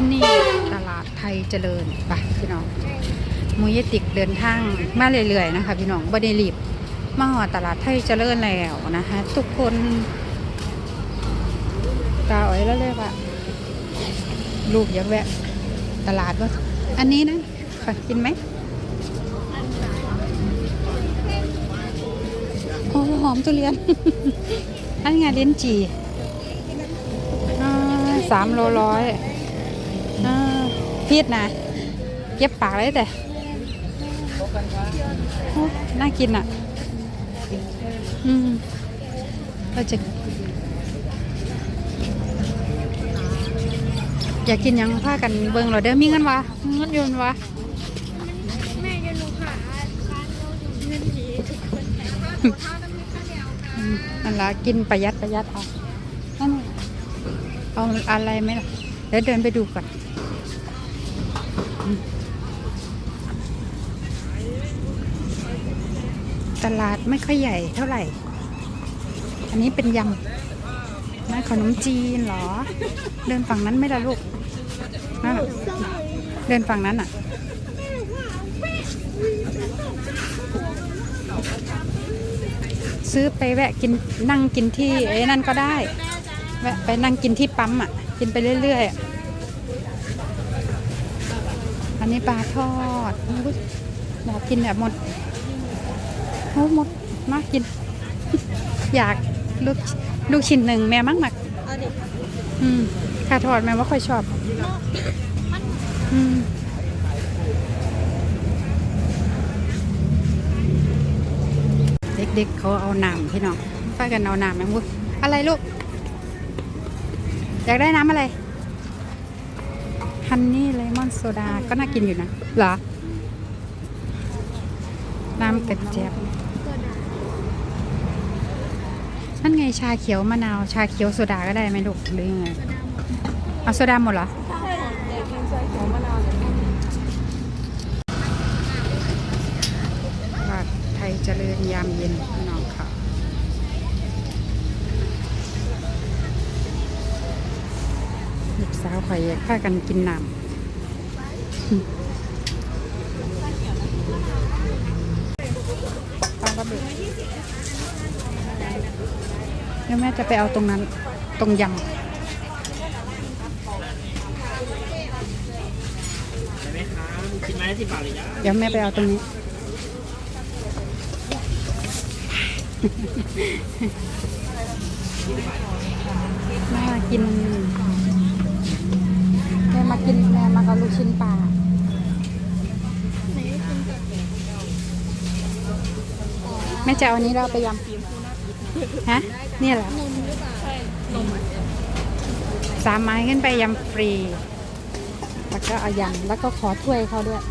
ที่นี่ตลาดไทยเจริญไปพี่น้องมุยติกเดินทางมาเรื่อยๆนะคะพี่น้องบ่ได้รีบมาหอตลาดไทยเจริญแล้วนะคะทุกคนตาอ้อยแล้วเลยว่าลูกอยากแวะตลาดว่าอันนี้นะค่ะกินไหมโอ้หอมทุเรียน อันนี้ไงลิ้ยนจีสามโลร้อย พีดนะเก็บปากเลยแต่โอ้น่ากินอะ อืมเราจะ อยากกินหยังพากันเบิ่งเราเด้อมีเงินวะเงินอยืนวะแม่จะหนูหาร้านเราอยู่เงินผีทุกคนเท่านั้นมีข้าวเหนียวค่ะอืมนั่นละกินประหยัดประหยัดเอานั่นเอาอะไรไหมล่ะ เดี๋ยวเดินไปดูก่อนอืม ตลาดไม่ค่อยใหญ่เท่าไหร่ อันนี้เป็นยำนะขนมจีนเหรอ เดินฝั่งนั้นไม่ละลูกนั่นเดินฝั่งนั้นอะ ซื้อไปแวะกินนั่งกินที่ไอ้นั่นก็ได้ แวะไปนั่งกินที่ปั๊มอะ กินไปเรื่อยๆอันนี้ปลาทอดอยากกินแบบหมด โอ้หมดมากกิน อยากลูกลูกชิ้นหนึ่งแม่มากมากเอาดิอืมค่าทอดแม่ว่าค่อยชอบอืมเด็กๆเขาเอาน้ำพี่น้องป้ากันเอาน้ำแมงมุกอะไรลูก อยากได้น้ำอะไรฮันนี่เลมอนโซดาก็น่ากินอยู่นะ เหรอ น้ำกระเจี๊ยบ นั่นไงชาเขียวมะนาว ชาเขียวโซดาก็ได้ไหมลูกหรือยังไงเอาโซดาหมดเหรอเด็กกินซอยของมะนาวเลยตลาดไทยเจริญยามเย็นพี่น้องค่ะลูกสาวข่อยพากันกินน้ำปลาระเบิดเดี๋ยวแม่จะไปเอาตรงนั้น ตรงยใช่ไหมคะคิดไม้สิบบาทเลยจ้ะำเดี๋ยวแม่ไปเอาตรงนี้น่ากิน แม่มากินแม่มาเอาลูกชิ้นปลา แม่จะเอาอันนี้เราไปยำฮะเนี่ยเหรอสามไม้ขึ้นไปยำฟรี แล้วก็เอายำแล้วก็ขอถ้วยเขาด้วย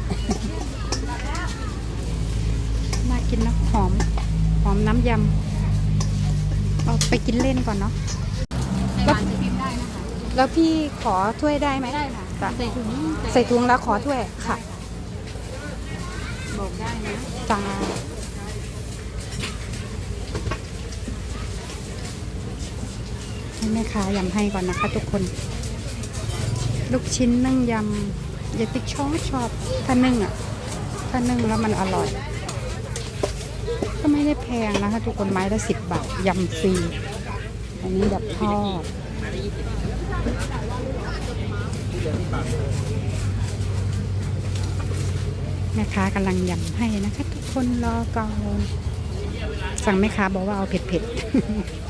น่ากินนะหอม หอมน้ำยำเอาไปกินเล่นก่อนเนาะในร้านจะพิมพ์ได้นะคะแล้วพี่ขอถ้วยได้ไหมได้ค่ะจ้ะใส่ถุงใส่ถุงแล้วขอถ้วยค่ะ บอกได้นะจ้า ให้แม่ค้ายำให้ก่อนนะคะทุกคน ลูกชิ้นนึ่งยำยายติ๊กชอบชอบถ้านึ่งอะ ถ้านึ่งแล้วมันอร่อย ก็ไม่ได้แพงนะคะทุกคนไม้ละสิบบาทยำฟรี อันนี้แบบทอดแม่ค้ากำลังยำให้นะคะ ทุกคนรอก่อนสั่งแม่ค้าบอกว่าเอาเผ็ดๆ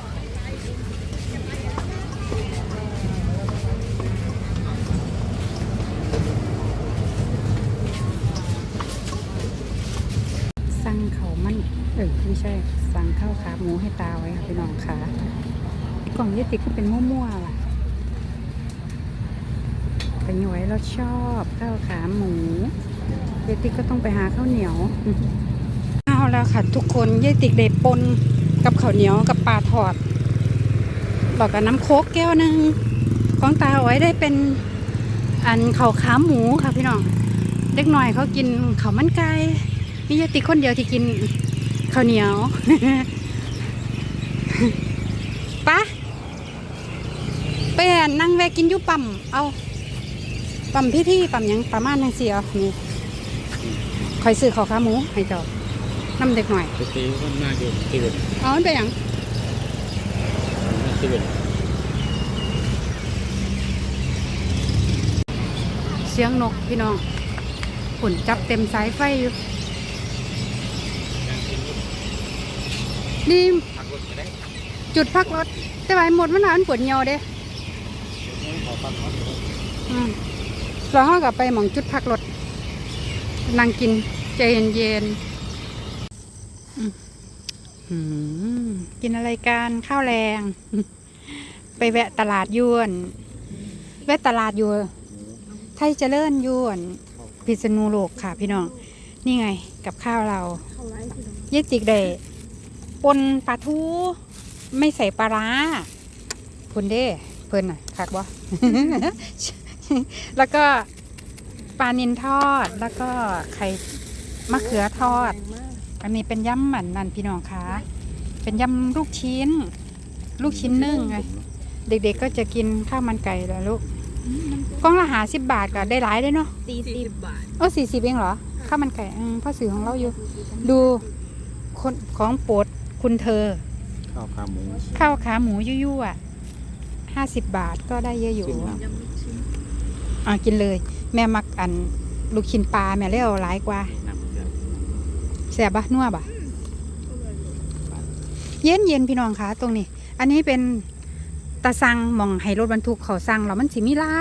มันเออไม่ใช่ สั่งข้าวขาหมูให้ตาไว้ค่ะพี่น้องค่ะกล่องยี่ติก็เป็นมั่วๆล่ะเป็นหวยเราชอบข้าวขาหมูเยติก็ต้องไปหาข้าวเหนียวเอาแล้วค่ะทุกคนเยติกได้ปนกับข้าวเหนียวกับปลาทอดบอกกับน้ำโคกแก้วหนึ่งของตาเอาไว้ได้เป็นอันข้าวขาหมูค่ะพี่น้องเด็กหน่อยเขากินข้าวมันไก่ มีเยติกคนเดียวที่กินข้าวเหนียวปะไปนั่งแวะกินอยุปั๊มเอาปั๊มพิธีปั๊มหยังประมาณจังซี่เอานี่คอยซื้อข้าวขาหมูให้เจ้าน้ำเด็กหน่อยไปตีมันมากอยู่ตีเวนเอามันไปหยังตีเวนเสียงนกพี่น้องฝนจับเต็มสายไฟอยู่ นี่พักรถก็ได้จุดพักรถ แต่ว่าหมดมันหานปวดเหี่ยวเด้ขอพักรถอืมเราห้ากลับไปหมองจุดพักรถนั่งกินใจเย็นๆอืมอืมกินอะไรกันข้าวแรง ไปแวะตลาดยวน แวะตลาดอยู่ไทยเจริญยวนพิษณุโลกค่ะพี่น้อง นี่ไงกับข้าวเราเขาไว้ที่ตรงเยติกได้ ปนปลาทูไม่ใส่ปลาร้าพุ่นเด้ เพิ่นน่ะคักบ่แล้วก็ปลานินทอดแล้วก็ไข่มะเขือทอดแรงมากอันนี้เป็นยำหมันนั่นพี่น้องคะเป็นยำลูกชิ้น ลูกชิ้นนึ่งไงเด็กๆก็จะกินข้าวมันไก่แล้วลูกกล้องละหาสิบบาทก็ได้หลายได้เนาะตีสิบบาทโอ้สี่สิบเองเหรอข้าวมันไก่อืมพ่อสื่อของเราอยู่ ดูคนของโปรด คุณเธอ ข้าวขาหมูข้าวขาหมูยั่วๆอะห้าสิบบาทก็ได้เยอะอยู่ขึ้นน้ยำลูกชิ้นอ่ากินเลย แม่มักอัน ลูกชิ้นปลาแม่เลี้ยวหลายกว่าำน้ำเดือดแสบปะนัวปะเย็นเย็นๆพี่น้องคะตรงนี้ อันนี้เป็นตาสังหมองให้รถบรรทุกเขาสั่งแล้วมันสิมีร้า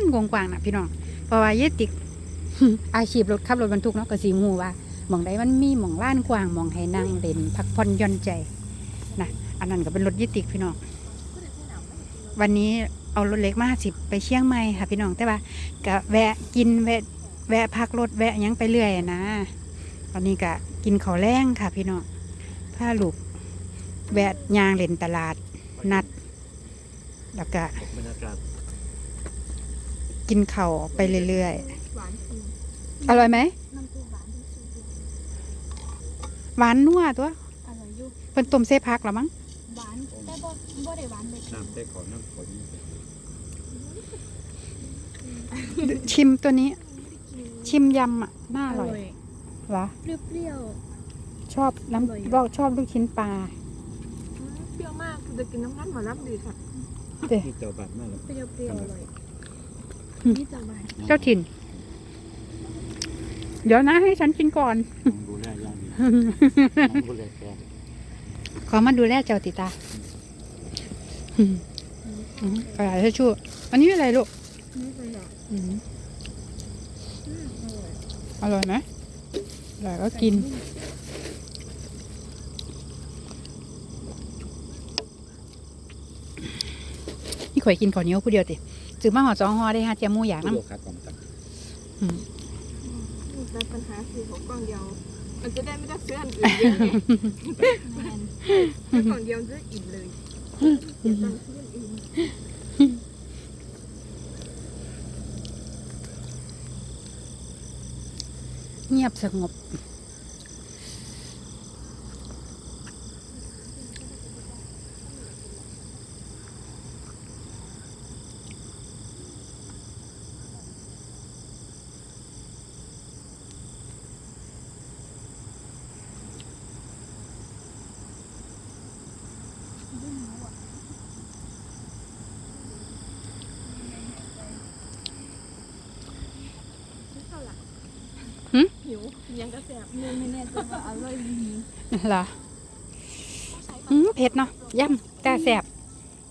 นกว้างๆนะพี่น้องเพราะว่าเยติกอาชีพรถขับรถบรรทุกเนาะก็สีหูว่าห มองใดมันมีหมองล้านกว้างหมองให้นั่งเล่นพักผ่อนหย่อนใจนะอันนั้นก็เป็นรถเยติกพี่น้องวันนี้เอารถเล็กมาสิไปเชียงใหม่ค่ะพี่น้องแต่ว่าก็แวะกินแวะแวะพักรถแวะหยังไปเรื่อยอะนะตอนนี้ก็กินข้าวแรงค่ะพี่น้องผ้าลูกแวะยางเล่นตลาดนัด แล้วก็บรรยากาศกินข้าวไปเรื่อยหวานจริงๆอร่อยไหม น้ำจิ้มหวานที่สุด หวานนัวตัวอร่อยอยู่เป็นต้มเสพักหรอมั้งหวานแต่บ่บ่ได้หวานเลยน้ำเต้ขอน้ำฝนชิมตัวนี้ ชิมยำอะน่าอร่อยเหรอเปรี้ยวชอบอร่อยอยู่น้ำบอกชอบลูกชิ้นปลาๆเปรี้ยวมากคือจะกินน้ำร้อนหมารับดีค่ะเด้ที่เจ้าบัตรมากเลยเปรี้ยวเปรี้ยวอร่อยนี่จะหวานเจ้าถิ่น เดี๋ยวนะให้ฉันกินก่อน ดูแลย่างดีดูแลแกขอมาดูแลเจ้าติตาอืมอืมกระดาษทิชชู่อันนี้อะไรลูกนี่เป็นแบบอืมอืมอร่อยอร่อยไหมอร่อยก็กิน นี่ข่อยกินข้าวเหนียวผู้เดียวติซื้อมาห่อสองห่อได้ฮะเจียมหมูอยากน้ำน้ำโลคัดก่อนครับอืมแต่ปัญหาคือของกล่องเดียว มันจะได้ไม่ต้องซื้ออันอื่นเยอะไงซื้อกล่องเดียวจะอิ่มเลยเดี๋ยวต้องซื้ออันอื่นเงียบสงบ หิวยังกระแสบมือไม่แน่ใจว่าอร่อยดีเหรออืมเผ็ดเนาะย่ำแต่แสบ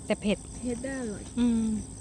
แต่เผ็ดเฮ็ดได้อร่อยอืมอ